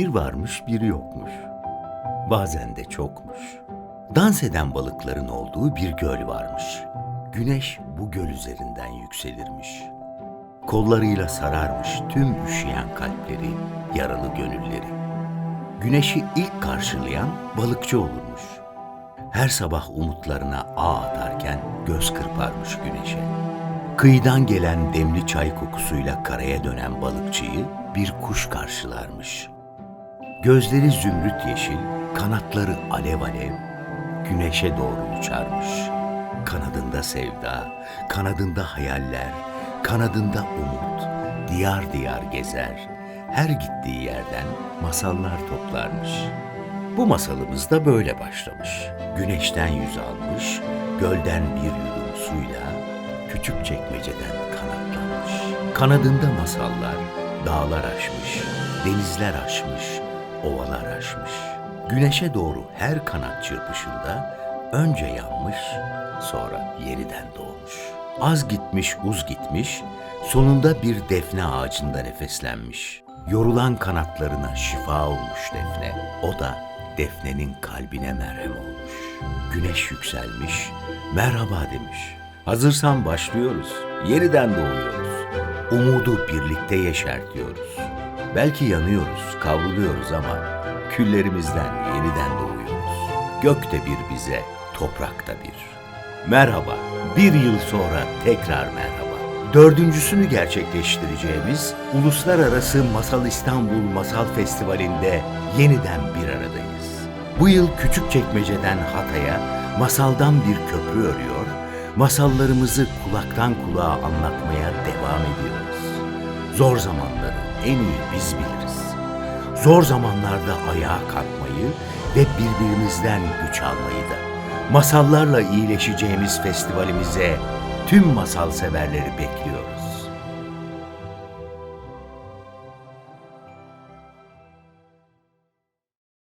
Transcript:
Bir varmış bir yokmuş. Bazen de çokmuş. Dans eden balıkların olduğu bir göl varmış. Güneş bu göl üzerinden yükselirmiş. Kollarıyla sararmış tüm üşüyen kalpleri, yaralı gönülleri. Güneşi ilk karşılayan balıkçı olurmuş. Her sabah umutlarına ağ atarken göz kırparmış güneşe. Kıyıdan gelen demli çay kokusuyla karaya dönen balıkçıyı bir kuş karşılarmış. Gözleri zümrüt yeşil, kanatları alev alev, güneşe doğru uçarmış. Kanadında sevda, kanadında hayaller, kanadında umut, diyar diyar gezer. Her gittiği yerden masallar toplarmış. Bu masalımız da böyle başlamış. Güneşten yüz almış, gölden bir yudum suyla küçük çekmeceden kanatlanmış. Kanadında masallar, dağlar aşmış, denizler aşmış, ovalar aşmış. Güneşe doğru her kanat çırpışında önce yanmış, sonra yeniden doğmuş. Az gitmiş, uz gitmiş, sonunda bir defne ağacında nefeslenmiş. Yorulan kanatlarına şifa olmuş defne. O da defnenin kalbine merhem olmuş. Güneş yükselmiş, merhaba demiş. Hazırsan başlıyoruz, yeniden doğuyoruz. Umudu birlikte yeşertiyoruz. Belki yanıyoruz, kavruluyoruz ama küllerimizden yeniden doğuyoruz. Gök de bir bize, toprak da bir. Merhaba, bir yıl sonra tekrar merhaba. Dördüncüsünü gerçekleştireceğimiz Uluslararası Masal İstanbul Masal Festivali'nde yeniden bir aradayız. Bu yıl Küçükçekmece'den Hatay'a masaldan bir köprü örüyor, masallarımızı kulaktan kulağa anlatmaya devam ediyoruz. Zor zamanları en iyi biz biliriz. Zor zamanlarda ayağa kalkmayı ve birbirimizden güç almayı da. Masallarla iyileşeceğimiz festivalimize tüm masal severleri bekliyoruz.